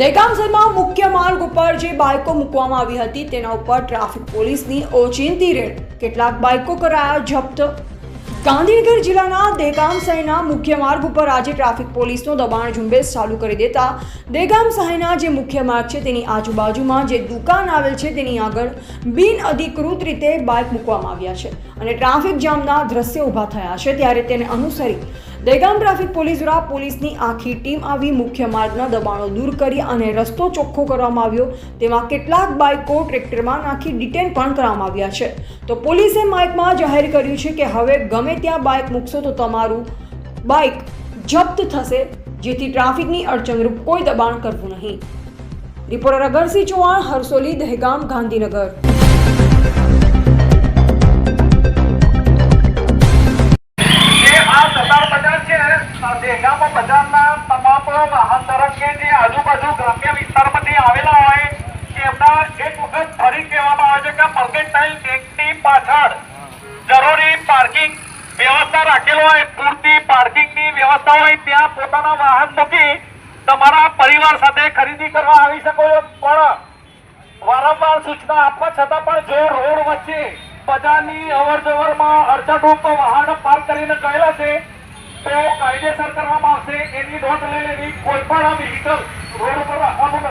દહેગામ શહેરમાં મુખ્ય માર્ગ ઉપર જે બાઇકો મૂકવામાં આવી હતી, તેના ઉપર ટ્રાફિક પોલીસની ઓચિંતી રેડ. કેટલાક બાઇકો કરાયા જપ્ત. ગાંધીનગર જિલ્લાના દેગામ શહેરના મુખ્ય માર્ગ ઉપર આજે ટ્રાફિક પોલીસનો દબાણ ઝુંબેશ ચાલુ કરી દેતા દેગામ શહેરના જે મુખ્ય માર્ગ છે, તેની આજુબાજુમાં જે દુકાન આવેલ છે, તેની આગળ બિન અધિકૃત રીતે બાઇક મૂકવામાં આવ્યા છે અને ટ્રાફિક જામના દ્રશ્યો ઊભા થયા છે. ત્યારે તેને અનુસરી દહેગામ ટ્રાફિક પોલીસ દ્વારા પોલીસની આખી ટીમ આવી મુખ્ય માર્ગના દબાણો દૂર કરી અને રસ્તો ચોખ્ખો કરવામાં આવ્યો. તેમાં કેટલાક બાઇકો ટ્રેક્ટરમાં નાખી ડિટેન પણ કરવામાં આવ્યા છે. તો પોલીસે માઇકમાં જાહેર કર્યું છે કે હવે ગમે ત્યાં બાઇક મૂકશો તો તમારું બાઇક જપ્ત થશે, જેથી ટ્રાફિકની અડચણરૂપ કોઈ દબાણ કરવું નહીં. રિપોર્ટર અગરસિંહ ચૌહાણ, હરસોલી, દહેગામ, ગાંધીનગર. આ તમામ વાહન ધારક આજુબાજુ ગ્રામ્ય વિસ્તારમાંથી આવેલા હોય એમના એક વખત ફરી કહેવામાં આવે છે કે મર્કેન્ટાઇલ બેંકની પાછળ જરૂરી પાર્કિંગ વ્યવસ્થા રાખેલો હોય, પૂરતી પાર્કિંગની વ્યવસ્થા હોય, ત્યાં પોતાના વાહન મૂકી તમારા પરિવાર સાથે ખરીદી કરવા આવી શકો પણ વારંવાર સૂચના આપવા છતાં પણ જો રોડ વચ્ચે બજારની અવર જવરમાં અડચણરૂપ વાહન પાર્ક કરીને કહેલા છે, તો કાયદેસર કરવામાં આવશે, એની નોંધ લઈ લેવી કોઈ પણ વ્હીકલ રોડ ઉપર રાખવાનું